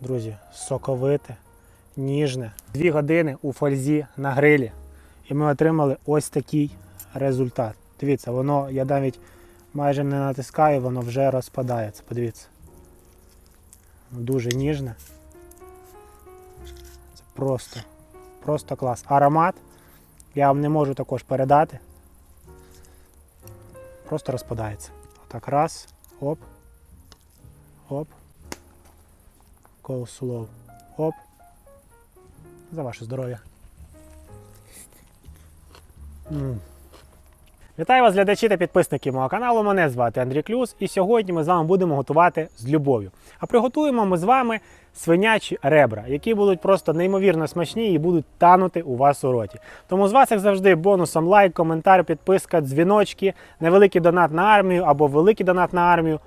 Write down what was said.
друзі, соковите, ніжне. Дві години у фользі на грилі. І ми отримали ось такий результат. Дивіться, воно, я навіть майже не натискаю, воно вже розпадається. Подивіться. Дуже ніжне. Це просто, просто клас. Аромат я вам не можу також передати. Просто розпадається. Отак раз, оп, оп. Coleslaw. Оп. За ваше здоров'я. Вітаю вас, глядачі та підписники мого каналу. Мене звати Андрій Клюс, і сьогодні ми з вами будемо готувати з любов'ю. А приготуємо ми з вами свинячі ребра, які будуть просто неймовірно смачні і будуть танути у вас у роті. Тому з вас, як завжди, бонусом лайк, коментар, підписка, дзвіночки, невеликий донат на армію або великий донат на армію.